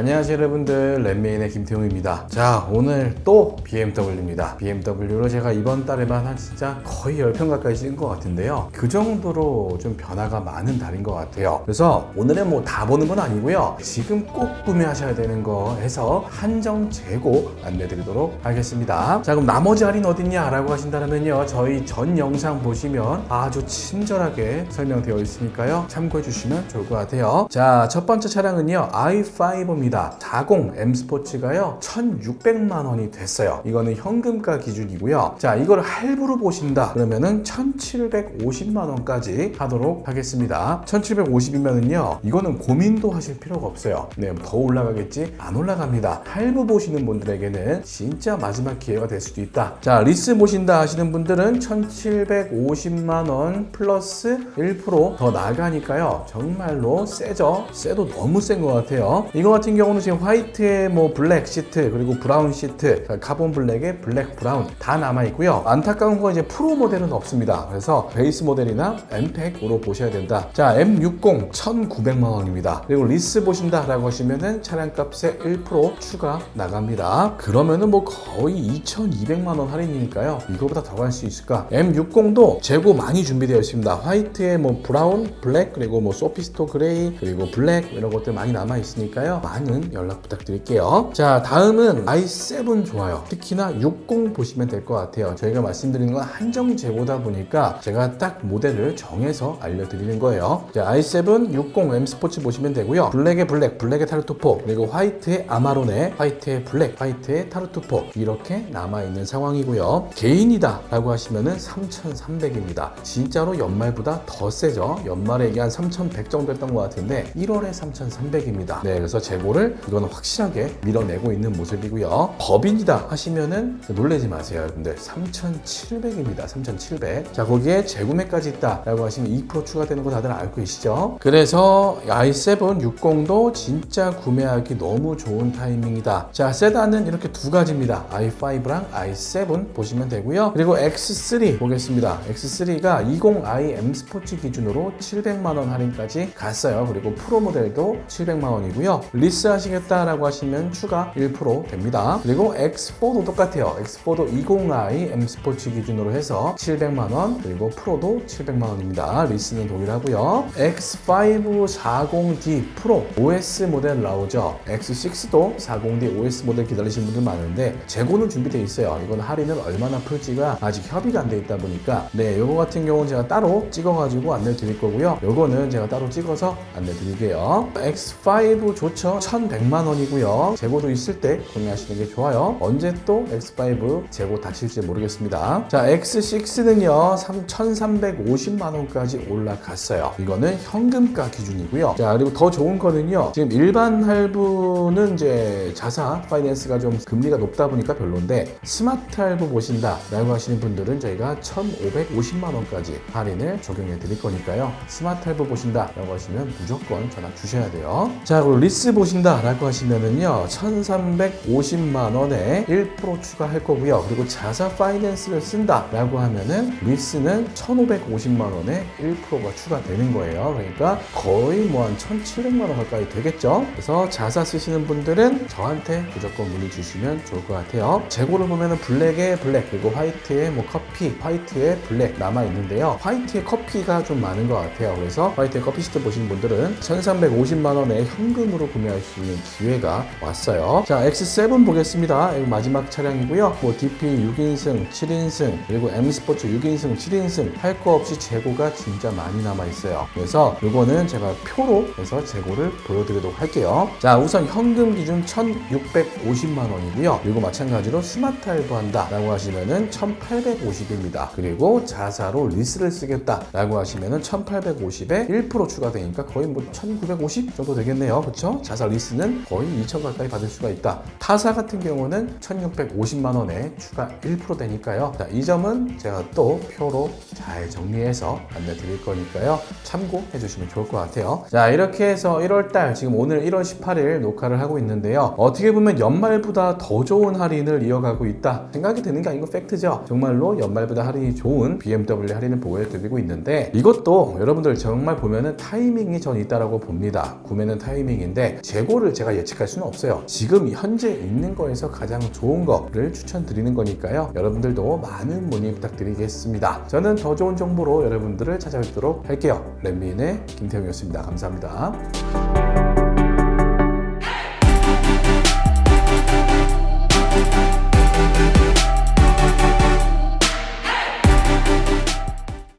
안녕하세요 여러분들. 랩메인의 김태웅입니다. 자 오늘 또 BMW입니다. BMW로 제가 이번 달에만 한 진짜 거의 10편 가까이 찍은 것 같은데요. 그 정도로 좀 변화가 많은 달인 것 같아요. 그래서 오늘은 뭐 다 보는 건 아니고요. 지금 꼭 구매하셔야 되는 거 해서 한정 재고 안내 드리도록 하겠습니다. 자 그럼 나머지 할인 어딨냐 라고 하신다면요. 저희 전 영상 보시면 아주 친절하게 설명되어 있으니까요. 참고해 주시면 좋을 것 같아요. 자 첫 번째 차량은요. i5입니다 40 M 스포츠가요 1600만 원이 됐어요. 이거는 현금가 기준이고요. 자 이걸 할부로 보신다. 그러면은 1750만 원까지 하도록 하겠습니다. 1750이면은요 이거는 고민도 하실 필요가 없어요. 네더 올라가겠지? 안 올라갑니다. 할부 보시는 분들에게는 진짜 마지막 기회가 될 수도 있다. 자 리스 보신다 하시는 분들은 1750만 원 플러스 1%더 나가니까요 정말로 세죠? 세도 너무 센 것 같아요. 이거 같은 경우 는 지금 화이트에 뭐 블랙 시트 그리고 브라운 시트 카본 블랙에 블랙 브라운 다 남아 있고요. 안타까운 건 이제 프로 모델은 없습니다. 그래서 베이스 모델이나 엠팩으로 보셔야 된다. 자 M60 1900만 원입니다. 그리고 리스 보신다 라고 하시면은 차량값에 1% 추가 나갑니다. 그러면은 뭐 거의 2200만 원 할인이니까요. 이거보다 더 갈 수 있을까? M60도 재고 많이 준비되어 있습니다. 화이트에 뭐 브라운 블랙 그리고 뭐 소피스토 그레이 그리고 블랙 이런 것들 많이 남아 있으니까요. 많은 연락 부탁드릴게요. 자 다음은 i7 좋아요. 특히나 60 보시면 될 것 같아요. 저희가 말씀드리는 건 한정 재고다 보니까 제가 딱 모델을 정해서 알려드리는 거예요. 자 i7 60 M 스포츠 보시면 되고요. 블랙에 블랙 블랙에 타르투포 그리고 화이트에 아마론에 화이트에 블랙 화이트에 타르투포 이렇게 남아 있는 상황이고요. 개인이다 라고 하시면은 3300입니다. 진짜로 연말보다 더 세죠. 연말에 이게 한 3100 정도 했던 것 같은데 1월에 3300입니다. 네 그래서 재고 를 이거는 확실하게 밀어내고 있는 모습이고요. 법인이다 하시면은 놀라지 마세요 여러분들. 3700입니다 3700 자 거기에 재구매까지 있다 라고 하시면 2% 추가되는 거 다들 알고 계시죠? 그래서 i7 60도 진짜 구매하기 너무 좋은 타이밍이다. 자 세단은 이렇게 두 가지입니다. i5랑 i7 보시면 되고요. 그리고 X3 보겠습니다. X3가 20i M 스포츠 기준으로 700만 원 할인까지 갔어요. 그리고 프로 모델도 700만 원이고요. 리스 하시겠다라고 하시면 추가 1% 됩니다. 그리고 X4도 똑같아요. X4도 20i M 스포츠 기준으로 해서 700만 원 그리고 프로도 700만 원입니다. 리스는 동일하고요. X5 40D 프로 OS 모델 나오죠. X6도 40D OS 모델 기다리시는 분들 많은데 재고는 준비되어 있어요. 이건 할인을 얼마나 풀지가 아직 협의가 안 돼 있다 보니까. 네 요거 같은 경우는 제가 따로 찍어가지고 안내 드릴 거고요. 요거는 제가 따로 찍어서 안내 드릴게요. X5 좋죠 1100만 원이고요. 재고도 있을 때 구매하시는 게 좋아요. 언제 또 X5 재고 닥칠지 모르겠습니다. 자 X6는요. 1350만 원까지 올라갔어요. 이거는 현금가 기준이고요. 자 그리고 더 좋은 거는요. 지금 일반 할부는 이제 자사 파이낸스가 좀 금리가 높다 보니까 별론데 스마트 할부 보신다 라고 하시는 분들은 저희가 1550만 원까지 할인을 적용해 드릴 거니까요. 스마트 할부 보신다 라고 하시면 무조건 전화 주셔야 돼요. 자 그리고 리스 보신 다 라고 하시면은요 1350만 원에 1% 추가할 거고요. 그리고 자사 파이낸스를 쓴다 라고 하면은 리스는 1550만 원에 1%가 추가되는 거예요. 그러니까 거의 뭐 한 1700만 원 가까이 되겠죠? 그래서 자사 쓰시는 분들은 저한테 무조건 문의 주시면 좋을 것 같아요. 재고를 보면은 블랙에 블랙 그리고 화이트에 뭐 커피 화이트에 블랙 남아 있는데요. 화이트에 커피가 좀 많은 것 같아요. 그래서 화이트에 커피 시트 보신 분들은 1350만 원에 현금으로 구매할 수 있는 기회가 왔어요. 자 X7 보겠습니다. 이거 마지막 차량이고요. 뭐 DP 6인승 7인승 그리고 M 스포츠 6인승 7인승 할 거 없이 재고가 진짜 많이 남아 있어요. 그래서 이거는 제가 표로 해서 재고를 보여드리도록 할게요. 자 우선 현금 기준 1650만 원이고요. 그리고 마찬가지로 스마트 할부한다 라고 하시면은 1850입니다. 그리고 자사로 리스를 쓰겠다 라고 하시면은 1850에 1% 추가되니까 거의 뭐 1950 정도 되겠네요. 그쵸? 자사 리스 는 거의 2000 가까이 받을 수가 있다. 타사 같은 경우는 1650만 원에 추가 1% 되니까요. 자, 이 점은 제가 또 표로 잘 정리해서 안내 드릴 거니까요. 참고해 주시면 좋을 것 같아요. 자 이렇게 해서 1월달 지금 오늘 1월 18일 녹화를 하고 있는데요. 어떻게 보면 연말보다 더 좋은 할인을 이어가고 있다 생각이 드는 게 아니고 팩트죠. 정말로 연말보다 할인이 좋은 BMW 할인을 보여드리고 있는데 이것도 여러분들 정말 보면은 타이밍이 전 있다라고 봅니다. 구매는 타이밍인데 재고 재고를 제가 예측할 수는 없어요. 지금 현재 있는 거에서 가장 좋은 거를 추천드리는 거니까요. 여러분들도 많은 문의 부탁드리겠습니다. 저는 더 좋은 정보로 여러분들을 찾아뵙도록 할게요. 랜미인의 김태형이었습니다. 감사합니다.